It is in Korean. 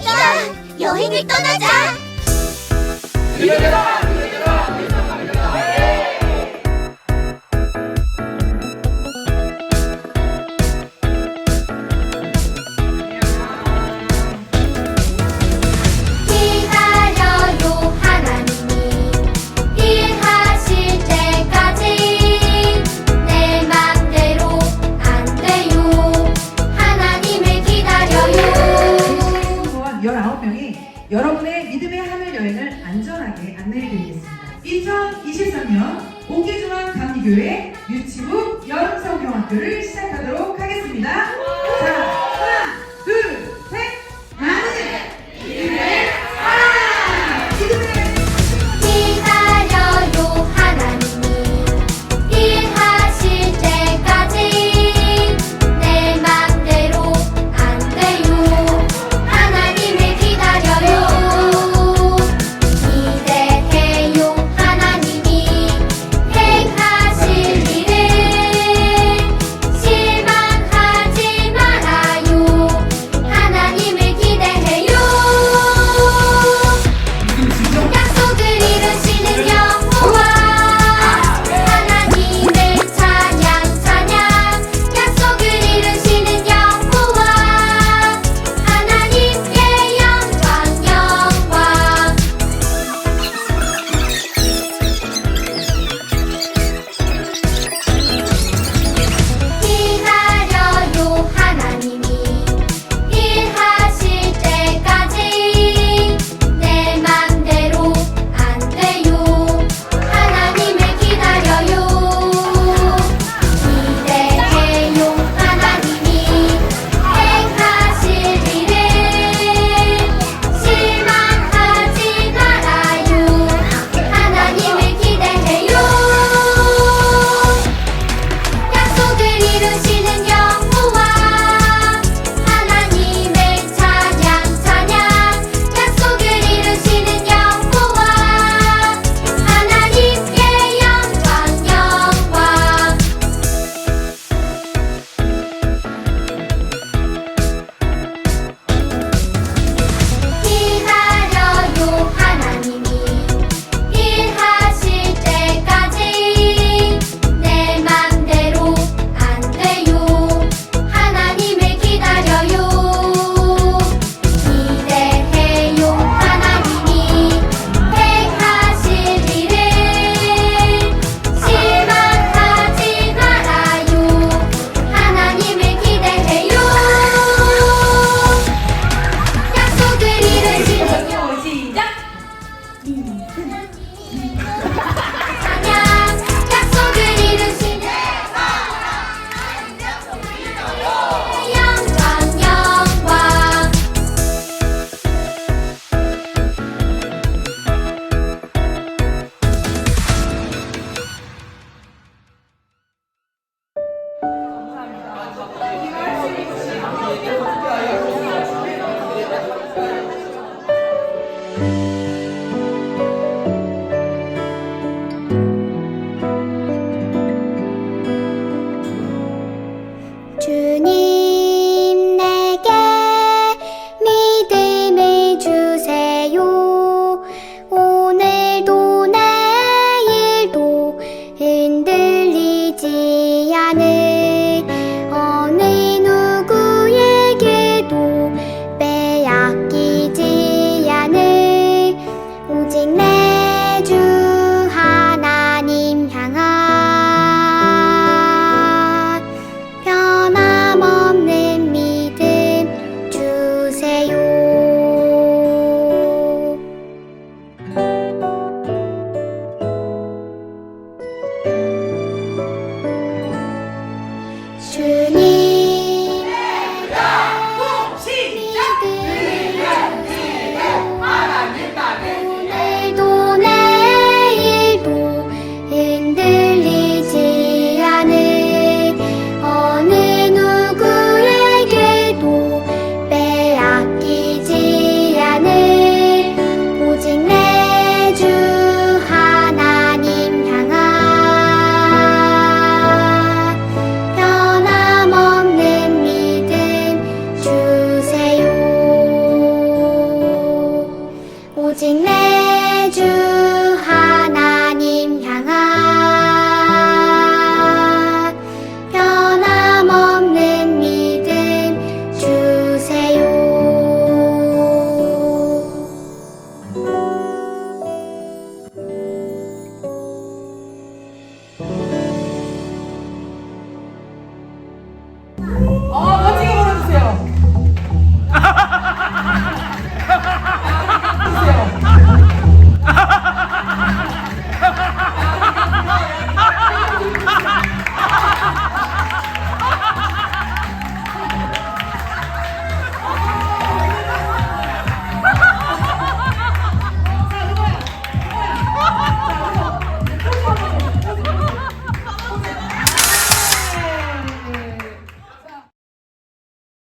그러니까 여행을 떠나자. 이겨내라! 여러분의 믿음의 하늘 여행을 안전하게 안내해 드리겠습니다. 2023년 옥기중앙 감리교회 유치부 여름성경학교를 시작하도록 하겠습니다. chính em.